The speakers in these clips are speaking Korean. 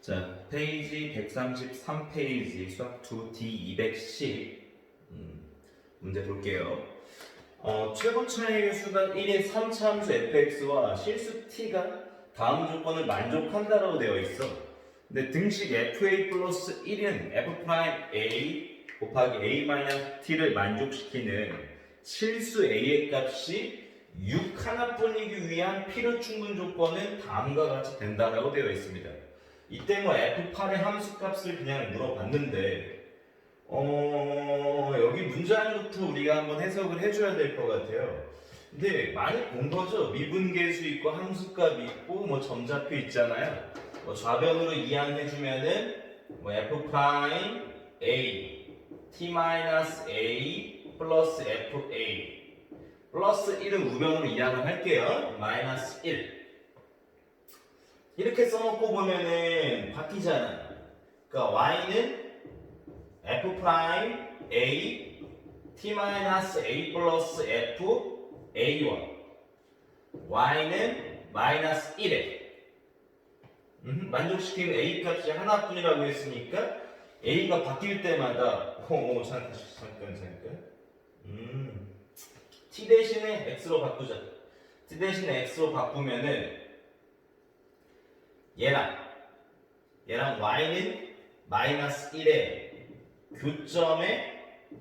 자, 페이지 133페이지 수학 2 D210 음, 문제 볼게요. 어, 최고 차이의 수가 1인 3차 함수 fx와 실수 t가 다음 조건을 만족한다라고 되어 있어. 근데 등식 fa 플러스 1은 f 프라임 a 곱하기 a 마이너스 t를 만족시키는 실수 a의 값이 6 하나뿐이기 위한 필요 충분 조건은 다음과 같이 된다라고 되어 있습니다. 이때 뭐 F8의 함수 값을 그냥 물어봤는데 어 여기 문장부터 우리가 한번 해석을 해줘야 될 것 같아요. 근데 많이 본 거죠. 미분계수 있고 함수값 있고 뭐 점좌표 있잖아요. 뭐 좌변으로 이항해주면은 뭐 F A T 마이너스 A 플러스 FA 플러스 1은 우변으로 이항을 할게요. 마이너스 1 이렇게 써놓고 보면은 바뀌잖아. 그러니까 y는 f 프라임 a t 마이너스 a 플러스 f a1 y는 마이너스 1에. 음, 만족시키는 a 값이 하나뿐이라고 했으니까 a가 바뀔 때마다 어, 어 잠깐 잠깐 잠깐. 음, t 대신에 x로 바꾸자. t 대신에 x로 바꾸면은 얘랑 얘랑 y는 마이너스 1에 교점의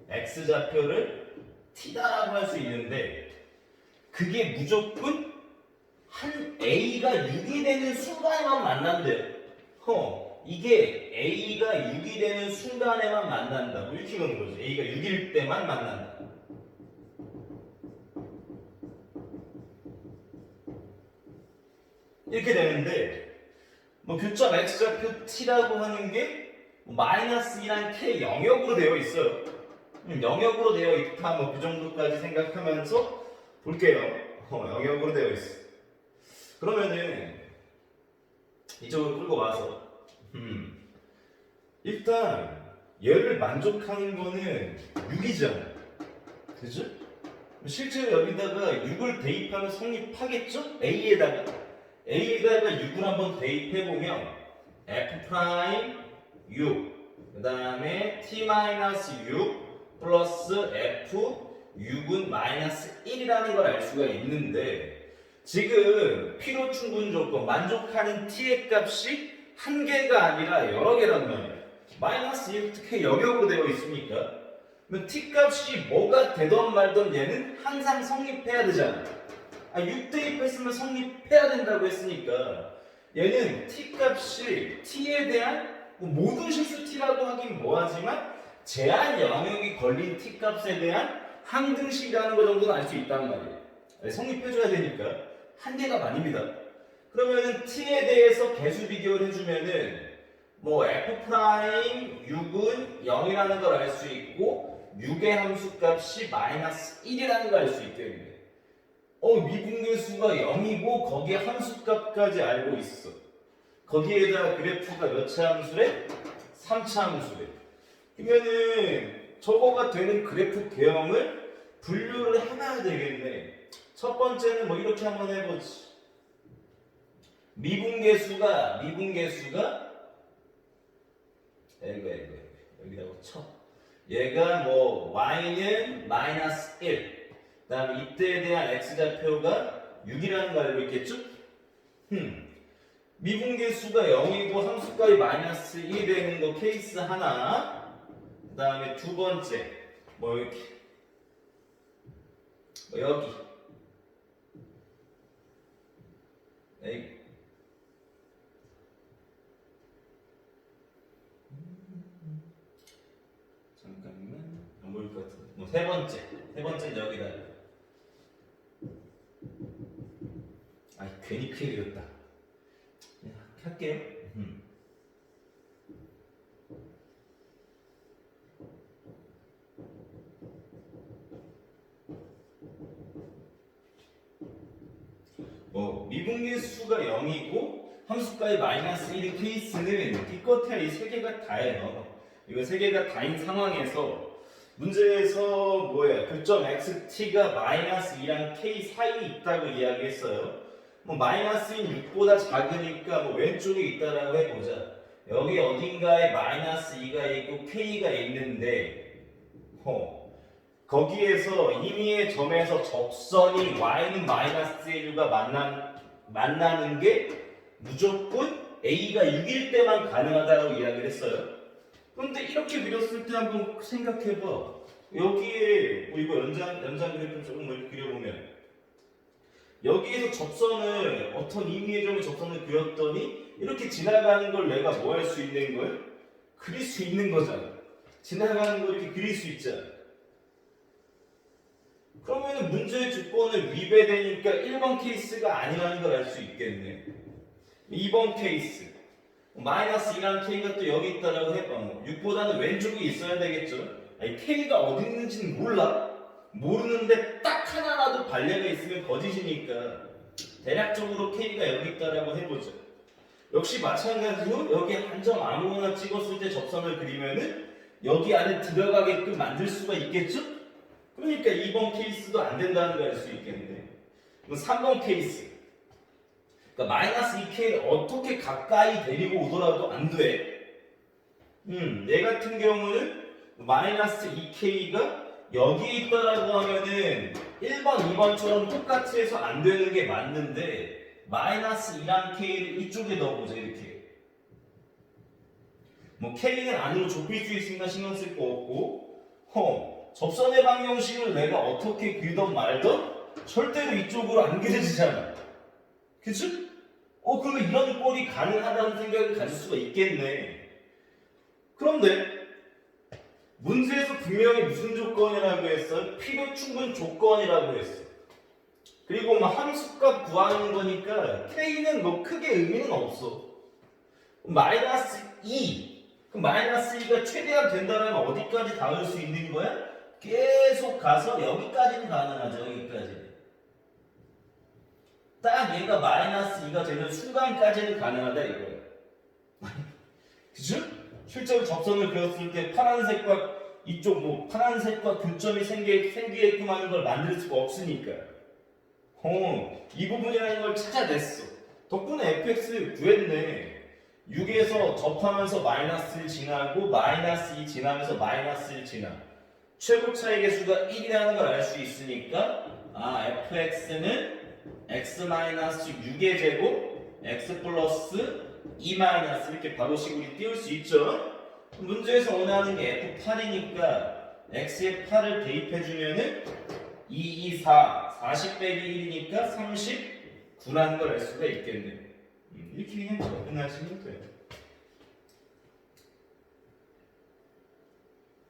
x 좌표를 t다라고 할 수 있는데 그게 무조건 한 a가 6이 되는 순간에만 만난대요. 어, 이게 a가 6이 되는 순간에만 만난다. 뭐 이렇게 보는 거지. a가 6일 때만 만난다. 이렇게 되는데 뭐 교점 x좌표 t라고 하는 게뭐 마이너스 2랑 k 영역으로 되어 있어요. 음, 영역으로 되어 있다 뭐 그 정도까지 생각하면서 볼게요. 어, 영역으로 되어 있어. 그러면은 이쪽으로 끌고 와서 음, 일단 얘를 만족하는 거는 6이잖아. 그죠? 실제로 여기다가 6을 대입하면 성립하겠죠? A에다가 A에다가 6을 한번 대입해 보면 F 프라임 6. 그 다음에 t-6 플러스 f 6은 마이너스 1이라는 걸 알 수가 있는데 지금 필요 충분 조건 만족하는 t의 값이 한 개가 아니라 여러 개란 말이야. 마이너스 1 어떻게 영역으로 되어 있습니까? 그럼 t 값이 뭐가 되던 말던 얘는 항상 성립해야 되잖아. 아, 6 대입했으면 성립해야 된다고 했으니까 얘는 t 값이 t에 대한 뭐 모든 실수 t라고 하긴 뭐하지만 제한 영역이 걸린 t 값에 대한 항등식이라는 거 정도는 알 수 있단 말이에요. 성립해줘야 되니까 한계가 많습니다. 그러면은 t에 대해서 개수 비교를 해주면은 뭐 f 프라임 6은 0이라는 걸 알 수 있고 6의 함수 값이 마이너스 1이라는 걸 알 수 있겠네. 어 미분계수가 0이고 거기에 함수값까지 알고 있어. 거기에다 그래프가 몇 차 함수래? 3차 함수래. 그러면은 저거가 되는 그래프 개형을 분류를 해봐야 되겠네. 첫 번째는 뭐 이렇게 한번 해보지. 미분계수가 미분계수가 이거 이거 여기다가 쳐. 얘가 뭐 y는 마이너스 1. 그다음에 이때에 대한 x 좌표가 6이라는 걸 알고 있겠죠? 흠. 미분계수가 0이고 함수값이 마이너스 1이 되는 거 케이스 하나. 그 다음에 두 번째. 뭐 이렇게. 뭐 여기. 에이. 잠깐만. 안 보일 것 같은데. 뭐 세 번째. 세 번째 여기다 아 괜히 크게 그렸다 그냥 할게요. 음. 뭐 미분계 수가 0이고 함수가의 마이너스 1인 케이스는 기껏해야 이 세 개가 다예요. 이거 세 개가 다인 상황에서 문제에서 뭐야 교점 xt가 마이너스 2랑 k 사이에 있다고 이야기했어요. 뭐 마이너스인 6보다 작으니까 뭐 왼쪽에 있다라고 해보자. 여기 어딘가에 마이너스 2가 있고 k가 있는데 어, 거기에서 임의의 점에서 접선이 y는 마이너스 1과 만나, 만나는 게 무조건 a가 6일 때만 가능하다고 이야기를 했어요. 그런데 이렇게 그렸을 때 한번 생각해봐. 여기에 뭐 이거 연장 연장 그래프 조금 그려보면 여기에서 접선을 어떤 임의의 점의 접선을 그렸더니 이렇게 지나가는 걸 내가 뭐 할 수 있는 거예요? 그릴 수 있는 거잖아. 지나가는 걸 이렇게 그릴 수 있잖아. 그러면은 문제의 조건을 위배되니까 1번 케이스가 아니라는 걸 알 수 있겠네. 2번 케이스. 마이너스 2라는 k가 또 여기 있다라고 해봐. 뭐 6보다는 왼쪽에 있어야 되겠죠. 아니 k가 어디 있는지는 몰라. 모르는데 딱 하나라도 발레가 있으면 거짓이니까 대략적으로 k가 여기 있다라고 해보죠. 역시 마찬가지로 여기 한 점 아무거나 찍었을 때 접선을 그리면은 여기 안에 들어가게끔 만들 수가 있겠죠? 그러니까 2번 케이스도 안 된다는 걸 알 수. 그럼 3번 케이스. 그러니까 마이너스 2K를 어떻게 가까이 데리고 오더라도 안 돼. 음, 얘 같은 경우는 마이너스 2K가 여기에 있다라고 하면은 1번, 2번처럼 똑같이 해서 안 되는 게 맞는데 마이너스 2란 K를 이쪽에 넣어보자 이렇게. 뭐 K는 안으로 좁힐 수 있으니까 신경 쓸 거 없고 어, 접선의 방정식을 내가 어떻게 그리던 말던 절대로 이쪽으로 안 그려지잖아. 그치? 어, 그러면 이런 꼴이 가능하다는 생각을 가질 수가 있겠네. 그런데 분명히 무슨 조건이라고 했어? 필요 충분 조건이라고 했어. 그리고 뭐 함수값 구하는 거니까 k는 뭐 크게 의미는 없어. 마이너스 2. 그럼 마이너스 2가 최대한 된다면 어디까지 닿을 수 있는 거야? 계속 가서 여기까지는 가능하죠. 여기까지. 딱 얘가 마이너스 2가 되는 순간까지는 가능하다 이거예요. 그죠? 실제로 접선을 그렸을 때 파란색과 이쪽 뭐 파란색과 교점이 생기, 생기게끔 하는 걸 만들 수가 없으니까. 어, 이 부분이라는 걸 찾아냈어. 덕분에 fx 구했네. 6에서 접하면서 마이너스 1 지나고 마이너스 2 지나면서 마이너스 1 지나. 최고 차이 개수가 1이라는 걸 알 수 있으니까 아 fx는 x 마이너스 6의 제곱 x 플러스 2 마이너스 이렇게 바로 식으로 띄울 수 있죠. 문제에서 원하는 게 f8이니까 x에 8을 대입해주면은 2, 2, 4, 40 빼기 1이니까 39라는 걸 알 수가 있겠네. 음, 이렇게 그냥 접근하시면 돼요.